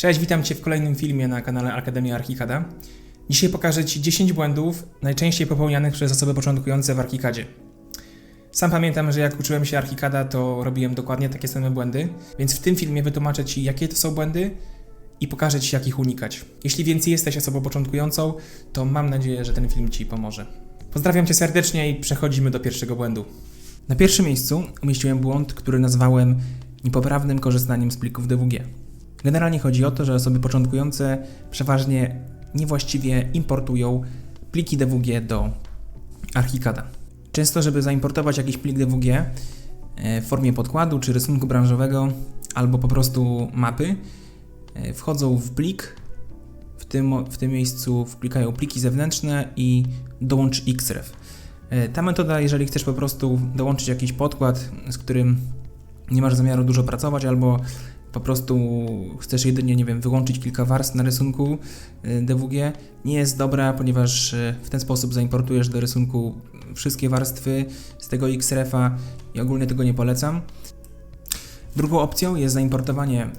Cześć, witam Cię w kolejnym filmie na kanale Akademia Archikada. Dzisiaj pokażę Ci 10 błędów najczęściej popełnianych przez osoby początkujące w Archikadzie. Sam pamiętam, że jak uczyłem się Archikada, to robiłem dokładnie takie same błędy, więc w tym filmie wytłumaczę Ci, jakie to są błędy i pokażę Ci, jak ich unikać. Jeśli więc jesteś osobą początkującą, to mam nadzieję, że ten film Ci pomoże. Pozdrawiam Cię serdecznie i przechodzimy do pierwszego błędu. Na pierwszym miejscu umieściłem błąd, który nazwałem niepoprawnym korzystaniem z plików DWG. Generalnie chodzi o to, że osoby początkujące przeważnie niewłaściwie importują pliki DWG do Archicada. Często, żeby zaimportować jakiś plik DWG e, w formie podkładu czy rysunku branżowego albo po prostu mapy, e, wchodzą w plik, w tym, w tym miejscu wklikają pliki zewnętrzne i dołącz Xref. E, Ta metoda, jeżeli chcesz po prostu dołączyć jakiś podkład, z którym nie masz zamiaru dużo pracować, albo po prostu chcesz jedynie, nie wiem, wyłączyć kilka warstw na rysunku y, DWG, nie jest dobra, ponieważ y, w ten sposób zaimportujesz do rysunku wszystkie warstwy z tego Xrefa i ogólnie tego nie polecam. Drugą opcją jest zaimportowanie y,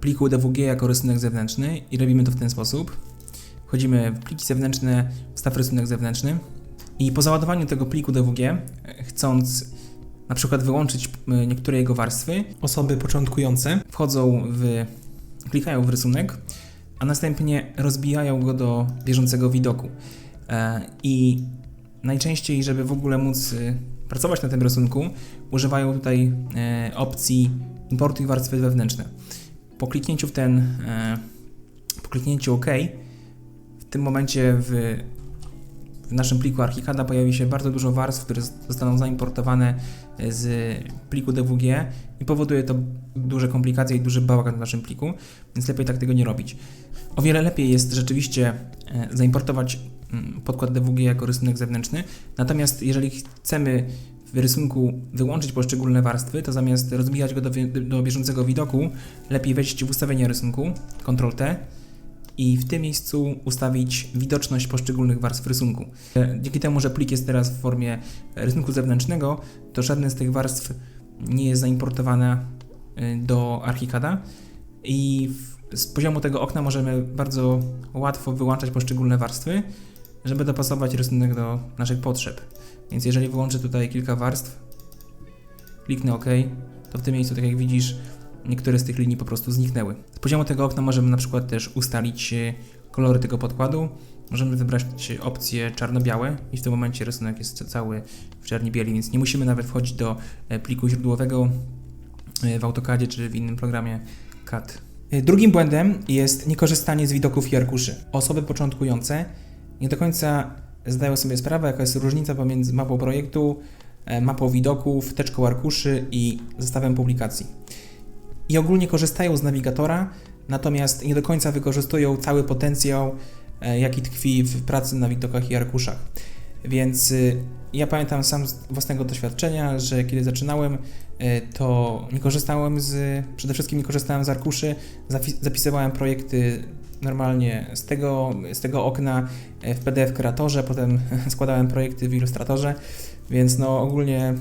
pliku DWG jako rysunek zewnętrzny i robimy to w ten sposób. Wchodzimy w pliki zewnętrzne, wstaw rysunek zewnętrzny i po załadowaniu tego pliku DWG, chcąc na przykład wyłączyć y, niektóre jego warstwy, osoby początkujące wchodzą w, klikają w rysunek, a następnie rozbijają go do bieżącego widoku. E, I najczęściej, żeby w ogóle móc y, pracować na tym rysunku, używają tutaj e, opcji importuj warstwy wewnętrzne. Po kliknięciu w ten, e, po kliknięciu OK, w tym momencie w w naszym pliku Archicada pojawi się bardzo dużo warstw, które zostaną zaimportowane z pliku DWG i powoduje to duże komplikacje i duży bałagan w naszym pliku, więc lepiej tak tego nie robić. O wiele lepiej jest rzeczywiście e, zaimportować mm, podkład DWG jako rysunek zewnętrzny, natomiast jeżeli chcemy w rysunku wyłączyć poszczególne warstwy, to zamiast rozbijać go do, do bieżącego widoku, lepiej wejść w ustawienia rysunku, Ctrl T, i w tym miejscu ustawić widoczność poszczególnych warstw rysunku. Dzięki temu, że plik jest teraz w formie rysunku zewnętrznego, to żadne z tych warstw nie jest zaimportowane y, do Archicada i z poziomu tego okna możemy bardzo łatwo wyłączać poszczególne warstwy, żeby dopasować rysunek do naszych potrzeb. Więc jeżeli wyłączę tutaj kilka warstw, kliknę OK, to w tym miejscu, tak jak widzisz, niektóre z tych linii po prostu zniknęły. Z poziomu tego okna możemy na przykład też ustalić e, kolory tego podkładu. Możemy wybrać opcję czarno-białe i w tym momencie rysunek jest cały w czerni-bieli, więc nie musimy nawet wchodzić do e, pliku źródłowego e, w AutoCADzie czy w innym programie CAD. Drugim błędem jest niekorzystanie z widoków i arkuszy. Osoby początkujące nie do końca zdają sobie sprawę, jaka jest różnica pomiędzy mapą projektu, mapą widoków, teczką arkuszy i zestawem publikacji i ogólnie korzystają z nawigatora, natomiast nie do końca wykorzystują cały potencjał, e, jaki tkwi w pracy na widokach i arkuszach. Więc y, ja pamiętam sam z własnego doświadczenia, że kiedy zaczynałem, y, to nie korzystałem z, przede wszystkim nie korzystałem z arkuszy, zapisywałem projekty normalnie z tego, z tego okna e, w PDF Kreatorze, potem składałem projekty w Illustratorze, więc no ogólnie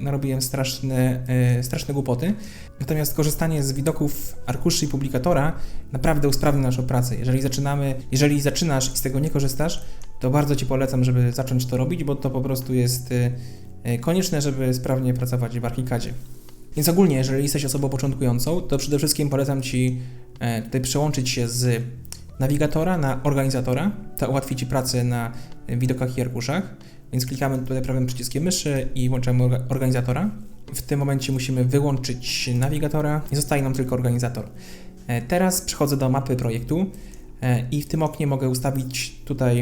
narobiłem straszne, e, straszne głupoty. Natomiast korzystanie z widoków arkuszy i publikatora naprawdę usprawni naszą pracę. Jeżeli zaczynamy, jeżeli zaczynasz i z tego nie korzystasz, to bardzo Ci polecam, żeby zacząć to robić, bo to po prostu jest e, e, konieczne, żeby sprawnie pracować w Archicadzie. Więc ogólnie, jeżeli jesteś osobą początkującą, to przede wszystkim polecam Ci tutaj przełączyć się z nawigatora na organizatora. To ułatwi Ci pracę na widokach i arkuszach. Więc klikamy tutaj prawym przyciskiem myszy i włączamy organizatora. W tym momencie musimy wyłączyć nawigatora i zostaje nam tylko organizator. E, teraz przechodzę do mapy projektu e, i w tym oknie mogę ustawić tutaj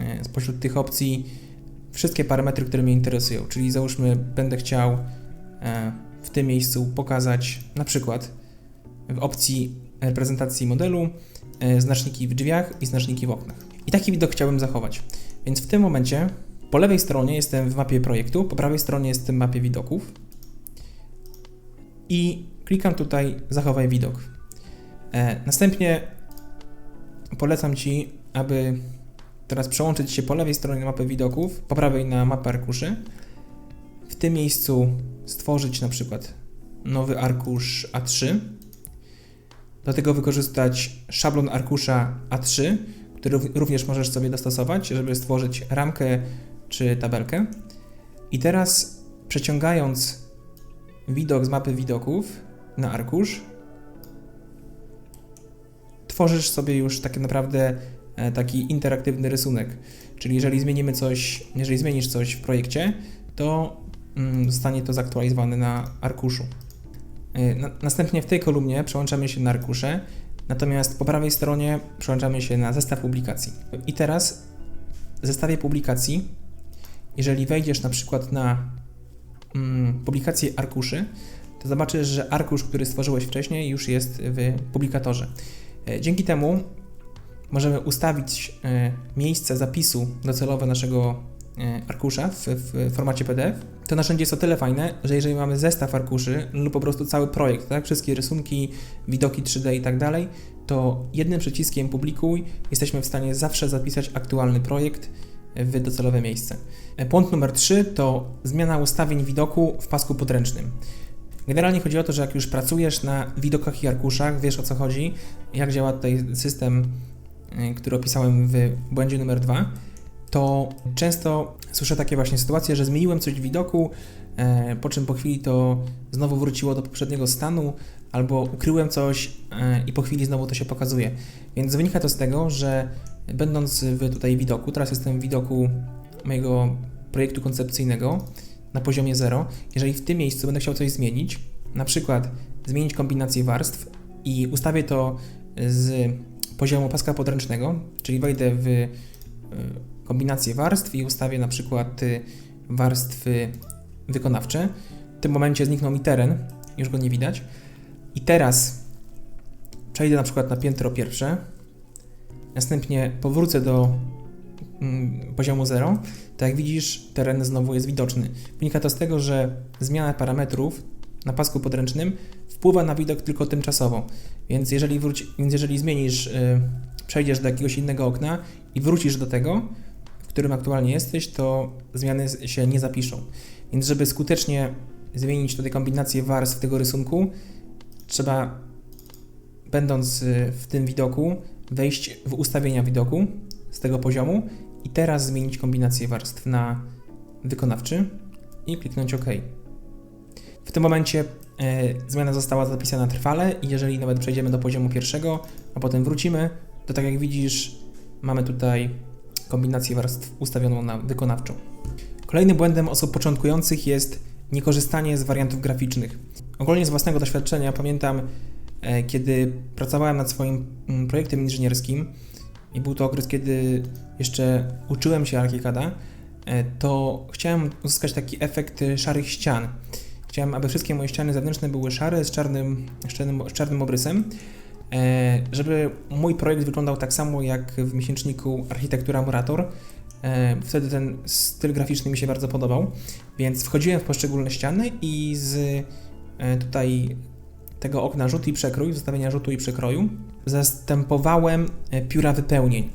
e, spośród tych opcji wszystkie parametry, które mnie interesują. Czyli załóżmy, będę chciał w tym miejscu pokazać na przykład w opcji reprezentacji modelu znaczniki w drzwiach i znaczniki w oknach. I taki widok chciałbym zachować. Więc w tym momencie po lewej stronie jestem w mapie projektu, po prawej stronie jestem w mapie widoków i klikam tutaj zachowaj widok. E, następnie polecam Ci, aby teraz przełączyć się po lewej stronie na mapę widoków, po prawej na mapę arkuszy. W tym miejscu stworzyć na przykład nowy arkusz A3. do tego wykorzystać szablon arkusza A3, który rów- również możesz sobie dostosować, żeby stworzyć ramkę czy tabelkę. I teraz przeciągając widok z mapy widoków na arkusz, tworzysz sobie już tak naprawdę e, taki interaktywny rysunek. Czyli jeżeli zmienimy coś, jeżeli zmienisz coś w projekcie, to mm, zostanie to zaktualizowane na arkuszu. Na- Następnie w tej kolumnie przełączamy się na arkusze, natomiast po prawej stronie przełączamy się na zestaw publikacji. I teraz w zestawie publikacji, jeżeli wejdziesz na przykład na mm, publikację arkuszy, to zobaczysz, że arkusz, który stworzyłeś wcześniej, już jest w publikatorze. Y, Dzięki temu możemy ustawić e, miejsce zapisu docelowe naszego e, arkusza w, w formacie PDF. To narzędzie jest o tyle fajne, że jeżeli mamy zestaw arkuszy lub po prostu cały projekt, tak, wszystkie rysunki, widoki 3D i tak dalej, to jednym przyciskiem publikuj jesteśmy w stanie zawsze zapisać aktualny projekt w docelowe miejsce. Punkt numer 3 to zmiana ustawień widoku w pasku podręcznym. Generalnie chodzi o to, że jak już pracujesz na widokach i arkuszach, wiesz o co chodzi, jak działa tutaj system y, który opisałem w błędzie numer dwa, to często słyszę takie właśnie sytuacje, że zmieniłem coś w widoku, e, po czym po chwili to znowu wróciło do poprzedniego stanu, albo ukryłem coś e, i po chwili znowu to się pokazuje. Więc wynika to z tego, że będąc w tutaj widoku, teraz jestem w widoku mojego projektu koncepcyjnego na poziomie 0, jeżeli w tym miejscu będę chciał coś zmienić, na przykład zmienić kombinację warstw i ustawię to z poziomu paska podręcznego, czyli wejdę w y, kombinację warstw i ustawię na przykład y, warstwy wykonawcze. W tym momencie zniknął mi teren, już go nie widać. I teraz przejdę na przykład na piętro pierwsze, następnie powrócę do mm, poziomu 0, to jak widzisz, teren znowu jest widoczny. Wynika to z tego, że zmiana parametrów na pasku podręcznym wpływa na widok tylko tymczasowo. Więc jeżeli, wróci, więc jeżeli zmienisz, y, przejdziesz do jakiegoś innego okna i wrócisz do tego, w którym aktualnie jesteś, to zmiany się nie zapiszą. Więc żeby skutecznie zmienić tutaj kombinację warstw tego rysunku, trzeba, będąc y, w tym widoku, wejść w ustawienia widoku z tego poziomu i teraz zmienić kombinację warstw na wykonawczy i kliknąć OK. W tym momencie e, zmiana została zapisana trwale i jeżeli nawet przejdziemy do poziomu pierwszego, a potem wrócimy, to tak jak widzisz, mamy tutaj kombinację warstw ustawioną na wykonawczą. Kolejnym błędem osób początkujących jest niekorzystanie z wariantów graficznych. Ogólnie z własnego doświadczenia pamiętam, kiedy pracowałem nad swoim mm, projektem inżynierskim i był to okres, kiedy jeszcze uczyłem się ArchiCAD'a, e, to chciałem uzyskać taki efekt e, szarych ścian. Chciałem, aby wszystkie moje ściany zewnętrzne były szare, z czarnym, z czarnym, z czarnym obrysem, e, żeby mój projekt wyglądał tak samo jak w miesięczniku Architektura Murator. E, Wtedy ten styl graficzny mi się bardzo podobał, więc wchodziłem w poszczególne ściany i z e, tutaj tego okna rzut i przekrój, z ustawienia rzutu i przekroju, zastępowałem e, pióra wypełnień.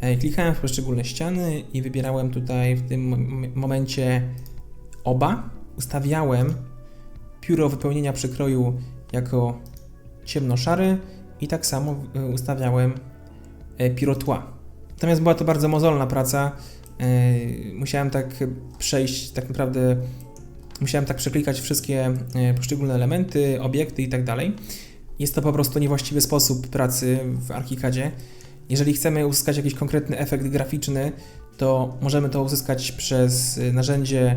E, Klikałem w poszczególne ściany i wybierałem tutaj w tym mom- momencie oba. Ustawiałem pióro wypełnienia przekroju jako ciemnoszary i tak samo e, ustawiałem pióro tła. Natomiast była to bardzo mozolna praca. Musiałem tak przejść, tak naprawdę musiałem tak przeklikać wszystkie e, poszczególne elementy, obiekty i tak dalej. Jest to po prostu niewłaściwy sposób pracy w ArchiCADzie. Jeżeli chcemy uzyskać jakiś konkretny efekt graficzny, to możemy to uzyskać przez e, narzędzie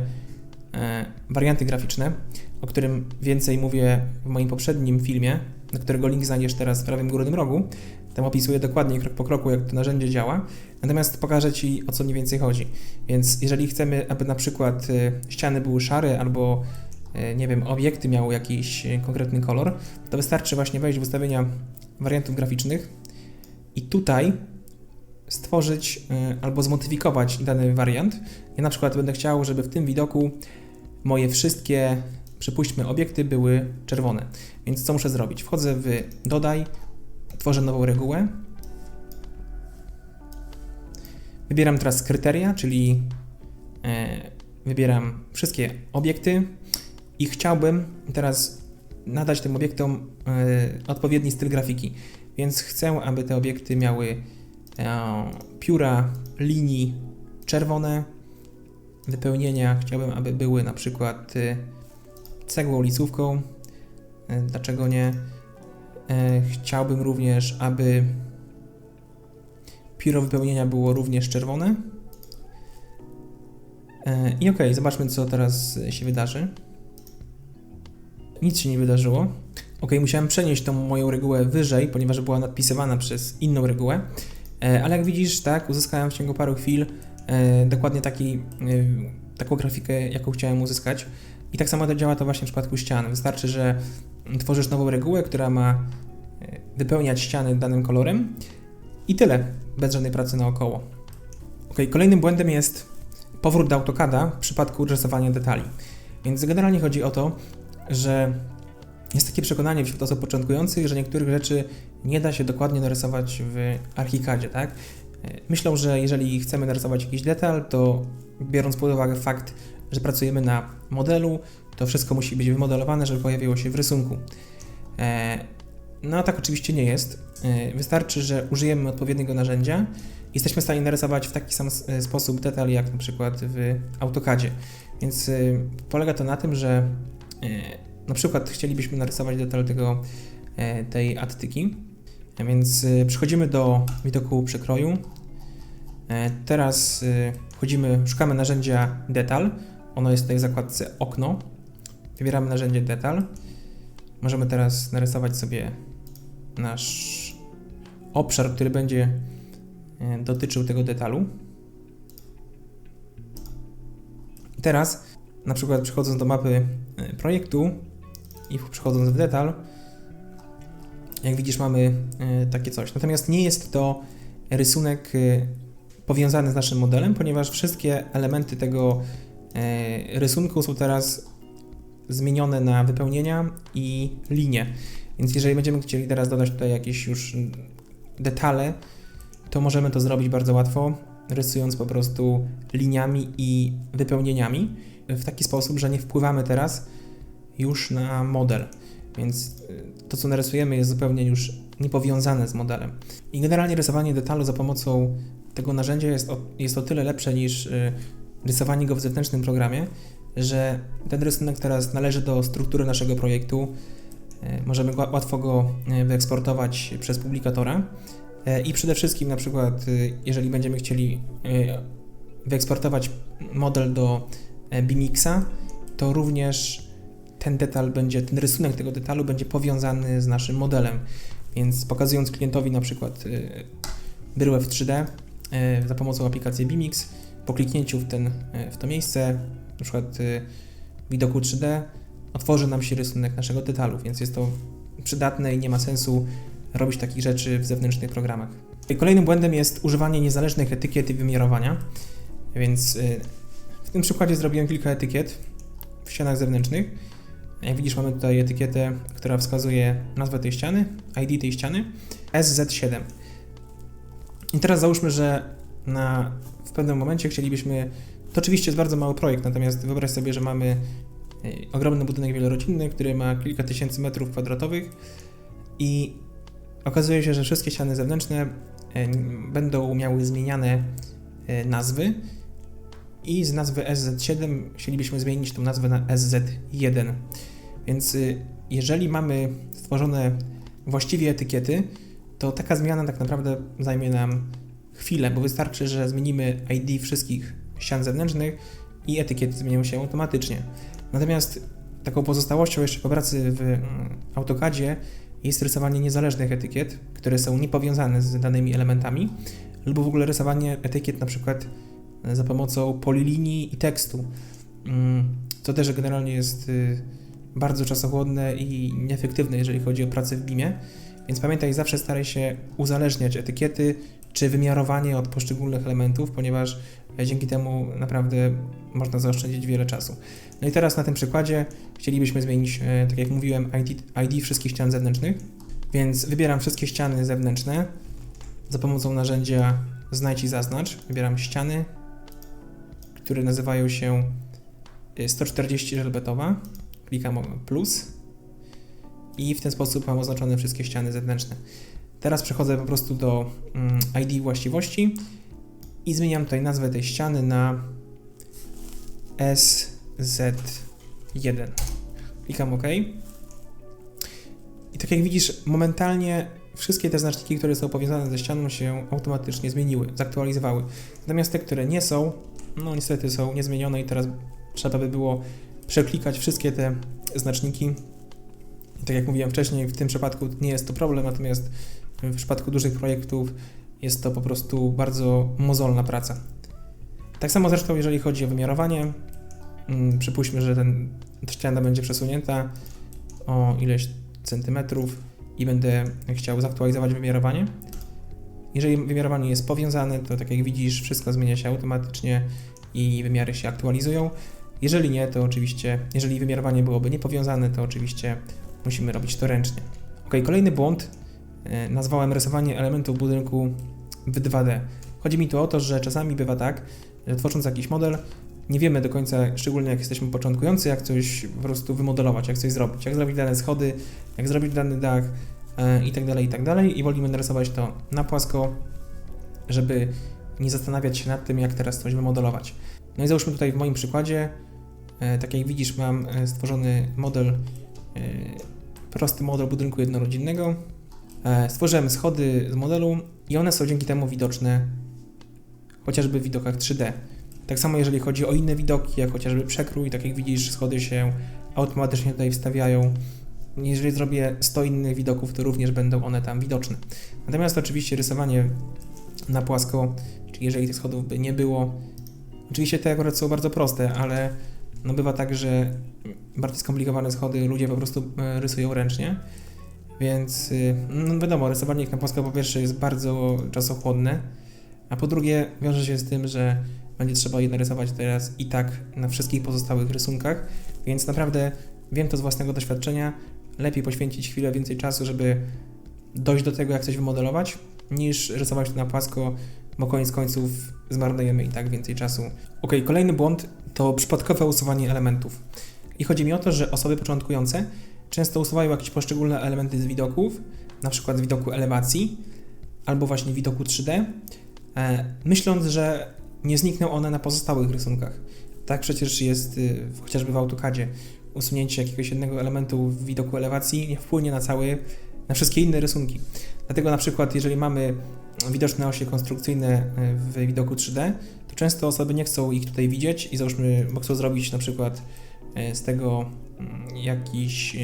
e, warianty graficzne, o którym więcej mówię w moim poprzednim filmie, na którego link znajdziesz teraz w prawym górnym rogu. Tam opisuję dokładnie krok po kroku, jak to narzędzie działa. Natomiast pokażę Ci, o co mniej więcej chodzi. Więc jeżeli chcemy, aby na przykład e, ściany były szare albo e, nie wiem, obiekty miały jakiś e, konkretny kolor, to wystarczy właśnie wejść w ustawienia wariantów graficznych i tutaj stworzyć albo zmodyfikować dany wariant. Ja na przykład będę chciał, żeby w tym widoku moje wszystkie, przypuśćmy, obiekty były czerwone. Więc co muszę zrobić? Wchodzę w dodaj, tworzę nową regułę. Wybieram teraz kryteria, czyli e, wybieram wszystkie obiekty i chciałbym teraz nadać tym obiektom e, odpowiedni styl grafiki. Więc chcę, aby te obiekty miały e, pióra linii czerwone, wypełnienia chciałbym, aby były na przykład cegłą licówką. E, Dlaczego nie? Chciałbym również, aby pióro wypełnienia było również czerwone. E, I okej, zobaczmy co teraz się wydarzy. Nic się nie wydarzyło. Ok, musiałem przenieść tą moją regułę wyżej, ponieważ była nadpisywana przez inną regułę. E, Ale jak widzisz, tak, uzyskałem w ciągu paru chwil e, dokładnie taki, taką grafikę, jaką chciałem uzyskać. I tak samo to działa to właśnie w przypadku ścian. Wystarczy, że tworzysz nową regułę, która ma wypełniać ściany danym kolorem i tyle, bez żadnej pracy naokoło. Ok, kolejnym błędem jest powrót do AutoCADa w przypadku rysowania detali. Więc generalnie chodzi o to, że jest takie przekonanie wśród osób początkujących, że niektórych rzeczy nie da się dokładnie narysować w Archicadzie, tak? Myślą, że jeżeli chcemy narysować jakiś detal, to biorąc pod uwagę fakt, że pracujemy na modelu, to wszystko musi być wymodelowane, żeby pojawiło się w rysunku. No tak oczywiście nie jest. E, Wystarczy, że użyjemy odpowiedniego narzędzia. Jesteśmy w stanie narysować w taki sam e, sposób detal, jak na przykład w AutoCADzie. Więc e, polega to na tym, że na przykład chcielibyśmy narysować detal tego, tej attyki, więc przechodzimy do widoku przekroju. Teraz wchodzimy, szukamy narzędzia detal. Ono jest tutaj w zakładce okno. Wybieramy narzędzie detal. Możemy teraz narysować sobie nasz obszar, który będzie e, dotyczył tego detalu. Teraz, na przykład przechodząc do mapy e, projektu i przechodząc w detal, jak widzisz mamy e, takie coś. Natomiast nie jest to rysunek powiązany z naszym modelem, ponieważ wszystkie elementy tego rysunku są teraz zmienione na wypełnienia i linie. Więc jeżeli będziemy chcieli teraz dodać tutaj jakieś już detale, to możemy to zrobić bardzo łatwo, rysując po prostu liniami i wypełnieniami w taki sposób, że nie wpływamy teraz już na model. Więc y, to, co narysujemy, jest zupełnie już niepowiązane z modelem. I generalnie rysowanie detalu za pomocą tego narzędzia jest o, jest o tyle lepsze niż y, rysowanie go w zewnętrznym programie, że ten rysunek teraz należy do struktury naszego projektu. Y, Możemy łatwo go y, wyeksportować przez publikatora. Y, I przede wszystkim, na przykład, jeżeli będziemy chcieli wyeksportować model do e, Bimixa, to również ten detal będzie, ten rysunek tego detalu będzie powiązany z naszym modelem. Więc pokazując klientowi na przykład bryłę w 3D y, za pomocą aplikacji Bimix, po kliknięciu w, ten, w to miejsce, na przykład y, widoku 3D, otworzy nam się rysunek naszego detalu, więc jest to przydatne i nie ma sensu robić takich rzeczy w zewnętrznych programach. Kolejnym błędem jest używanie niezależnych etykiet i wymiarowania, więc y, w tym przykładzie zrobiłem kilka etykiet w ścianach zewnętrznych. Jak widzisz, mamy tutaj etykietę, która wskazuje nazwę tej ściany, ID tej ściany, SZ7. I teraz załóżmy, że na, w pewnym momencie chcielibyśmy. To oczywiście jest bardzo mały projekt, natomiast wyobraź sobie, że mamy y, ogromny budynek wielorodzinny, który ma kilka tysięcy metrów kwadratowych i okazuje się, że wszystkie ściany zewnętrzne y, będą miały zmieniane y, nazwy i z nazwy SZ7 chcielibyśmy zmienić tą nazwę na SZ1. Więc jeżeli mamy stworzone właściwie etykiety, to taka zmiana tak naprawdę zajmie nam chwilę, bo wystarczy, że zmienimy ID wszystkich ścian zewnętrznych i etykiety zmienią się automatycznie. Natomiast taką pozostałością jeszcze po pracy w mm, AutoCADzie jest rysowanie niezależnych etykiet, które są niepowiązane z danymi elementami, lub w ogóle rysowanie etykiet na przykład za pomocą polilinii i tekstu. Mm, To też generalnie jest y, bardzo czasochłonne i nieefektywne, jeżeli chodzi o pracę w BIMie. Więc pamiętaj, zawsze staraj się uzależniać etykiety czy wymiarowanie od poszczególnych elementów, ponieważ e, dzięki temu naprawdę można zaoszczędzić wiele czasu. No i teraz na tym przykładzie chcielibyśmy zmienić, e, tak jak mówiłem, ID, ID wszystkich ścian zewnętrznych, więc wybieram wszystkie ściany zewnętrzne za pomocą narzędzia Znajdź i zaznacz. Wybieram ściany, które nazywają się y, 140 żelbetowa. Klikam plus. i w ten sposób mam oznaczone wszystkie ściany zewnętrzne. Teraz przechodzę po prostu do mm, ID właściwości i zmieniam tutaj nazwę tej ściany na SZ1. Klikam OK. I tak jak widzisz, momentalnie wszystkie te znaczniki, które są powiązane ze ścianą się automatycznie zmieniły, zaktualizowały. Natomiast te, które nie są, no niestety są niezmienione i teraz trzeba by było przeklikać wszystkie te znaczniki. I tak jak mówiłem wcześniej, w tym przypadku nie jest to problem, natomiast w przypadku dużych projektów jest to po prostu bardzo mozolna praca. Tak samo zresztą, jeżeli chodzi o wymiarowanie, mm, przypuśćmy, że ten, ściana będzie przesunięta o ileś centymetrów i będę chciał zaktualizować wymiarowanie. Jeżeli wymiarowanie jest powiązane, to tak jak widzisz, wszystko zmienia się automatycznie i wymiary się aktualizują. Jeżeli nie, to oczywiście, jeżeli wymiarowanie byłoby niepowiązane, to oczywiście musimy robić to ręcznie. Ok, kolejny błąd. E, nazwałem rysowanie elementów budynku w 2D. Chodzi mi tu o to, że czasami bywa tak, że tworząc jakiś model, nie wiemy do końca, szczególnie jak jesteśmy początkujący, jak coś po prostu wymodelować, jak coś zrobić, jak zrobić dane schody, jak zrobić dany dach e, i tak tak. I wolimy narysować to na płasko, żeby nie zastanawiać się nad tym, jak teraz coś wymodelować. No i załóżmy tutaj w moim przykładzie, e, tak jak widzisz, mam stworzony model, prosty model budynku jednorodzinnego. E, stworzyłem schody z modelu i one są dzięki temu widoczne chociażby w widokach 3D. Tak samo jeżeli chodzi o inne widoki, jak chociażby przekrój, tak jak widzisz, schody się automatycznie tutaj wstawiają. Jeżeli zrobię 100 innych widoków, to również będą one tam widoczne. Natomiast oczywiście rysowanie na płasko, czyli jeżeli tych schodów by nie było, oczywiście te akurat są bardzo proste, ale no bywa tak, że bardziej skomplikowane schody ludzie po prostu e, rysują ręcznie. Więc y, no wiadomo, rysowanie ich na płasko po pierwsze jest bardzo czasochłonne, a po drugie wiąże się z tym, że będzie trzeba je narysować teraz i tak na wszystkich pozostałych rysunkach, więc naprawdę wiem to z własnego doświadczenia. Lepiej poświęcić chwilę więcej czasu, żeby dojść do tego, jak coś wymodelować, niż rysować to na płasko, bo koniec końców zmarnujemy i tak więcej czasu. Ok, kolejny błąd to przypadkowe usuwanie elementów. I chodzi mi o to, że osoby początkujące często usuwają jakieś poszczególne elementy z widoków, na przykład z widoku elewacji albo właśnie widoku 3D, e, myśląc, że nie znikną one na pozostałych rysunkach. Tak przecież jest y, chociażby w AutoCADzie. Usunięcie jakiegoś jednego elementu w widoku elewacji nie wpłynie na cały, na wszystkie inne rysunki. Dlatego na przykład, jeżeli mamy widoczne osie konstrukcyjne y, w widoku 3D, to często osoby nie chcą ich tutaj widzieć i załóżmy, bo chcą zrobić na przykład z tego mm, jakiś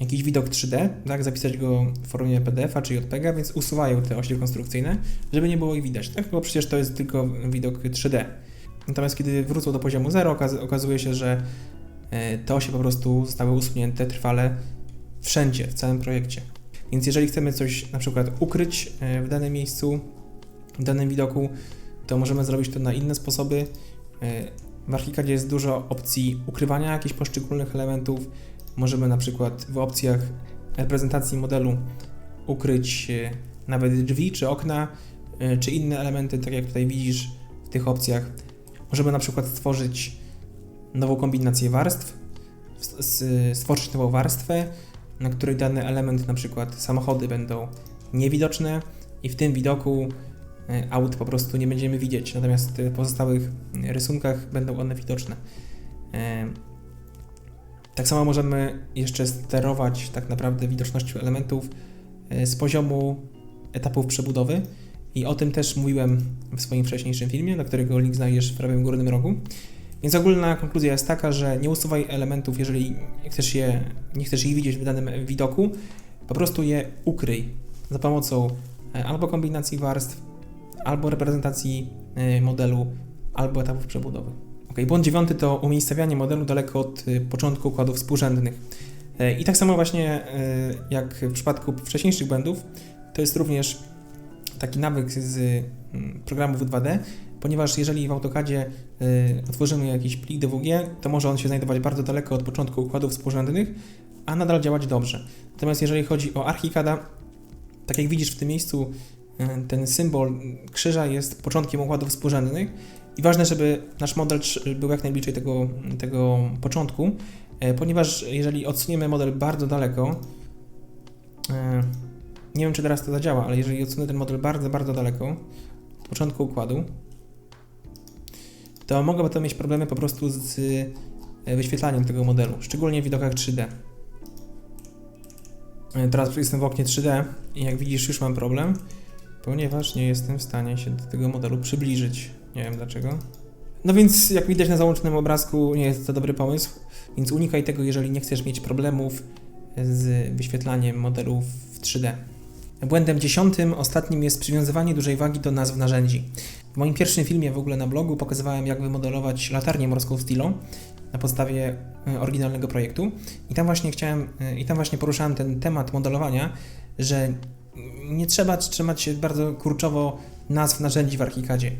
jakiś widok 3D, tak, zapisać go w formie PDF-a czy JPEG-a, więc usuwają te osie konstrukcyjne, żeby nie było ich widać, tak, bo przecież to jest tylko widok 3D. Natomiast kiedy wrócą do poziomu 0, okaz okazuje się, że e, te osie po prostu zostały usunięte trwale wszędzie, w całym projekcie. Więc jeżeli chcemy coś na przykład ukryć e, w danym miejscu, w danym widoku, to możemy zrobić to na inne sposoby. W Archicadzie jest dużo opcji ukrywania jakichś poszczególnych elementów, Możemy na przykład w opcjach reprezentacji modelu ukryć e, nawet drzwi czy okna, e, czy inne elementy, tak jak tutaj widzisz w tych opcjach. Możemy na przykład stworzyć nową kombinację warstw, stworzyć nową warstwę, na której dany element, na przykład samochody będą niewidoczne i w tym widoku aut po prostu nie będziemy widzieć, natomiast w pozostałych rysunkach będą one widoczne. Tak samo możemy jeszcze sterować tak naprawdę widocznością elementów e, z poziomu etapów przebudowy i o tym też mówiłem w swoim wcześniejszym filmie, na którego link znajdziesz w prawym górnym rogu. Więc ogólna konkluzja jest taka, że nie usuwaj elementów, jeżeli chcesz je, nie chcesz ich widzieć w danym widoku, po prostu je ukryj za pomocą e, albo kombinacji warstw, albo reprezentacji e, modelu, albo etapów przebudowy. Ok, błąd dziewiąty to umiejscowianie modelu daleko od y, początku układów współrzędnych. E, I tak samo właśnie e, jak w przypadku wcześniejszych błędów, to jest również taki nawyk z mm, programów 2D, ponieważ jeżeli w AutoCADzie e, otworzymy jakiś plik DWG, to może on się znajdować bardzo daleko od początku układów współrzędnych, a nadal działać dobrze. Natomiast jeżeli chodzi o ArchiCADa, tak jak widzisz w tym miejscu, ten symbol krzyża jest początkiem układów współrzędnych i ważne, żeby nasz model był jak najbliżej tego, tego początku, e, ponieważ jeżeli odsuniemy model bardzo daleko, e, nie wiem czy teraz to zadziała, ale jeżeli odsunę ten model bardzo, bardzo daleko od początku układu, to mogłoby to mieć problemy po prostu z e, wyświetlaniem tego modelu, szczególnie w widokach 3D. E, Teraz jestem w oknie 3D i jak widzisz już mam problem, ponieważ nie jestem w stanie się do tego modelu przybliżyć. Nie wiem dlaczego. No więc jak widać na załączonym obrazku nie jest to dobry pomysł, więc unikaj tego, jeżeli nie chcesz mieć problemów z wyświetlaniem modelu w 3D. Błędem dziesiątym, ostatnim jest przywiązywanie dużej wagi do nazw narzędzi. W moim pierwszym filmie w ogóle na blogu pokazywałem jak wymodelować latarnię morską w Stilo na podstawie e, oryginalnego projektu i tam właśnie chciałem, e, i tam właśnie poruszałem ten temat modelowania, że nie trzeba trzymać się bardzo kurczowo nazw narzędzi w Archicadzie.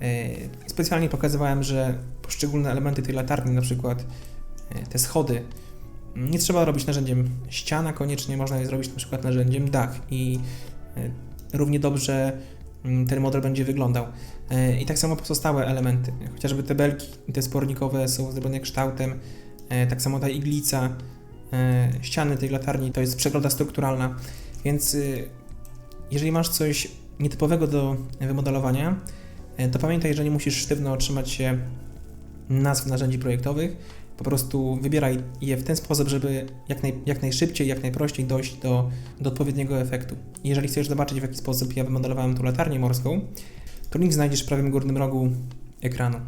E, Specjalnie pokazywałem, że poszczególne elementy tej latarni, na przykład e, te schody, nie trzeba robić narzędziem ściana koniecznie, można je zrobić na przykład narzędziem dach i e, równie dobrze mm, ten model będzie wyglądał. I tak samo pozostałe elementy, chociażby te belki, te spornikowe są zrobione kształtem, tak samo ta iglica, ściany tej latarni to jest przegroda strukturalna, więc y, jeżeli masz coś nietypowego do wymodelowania, e, to pamiętaj, że nie musisz sztywno trzymać się nazw narzędzi projektowych, po prostu wybieraj je w ten sposób, żeby jak, naj, jak najszybciej, jak najprościej dojść do, do odpowiedniego efektu. Jeżeli chcesz zobaczyć, w jaki sposób ja wymodelowałem tą latarnię morską, to link znajdziesz w prawym górnym rogu ekranu.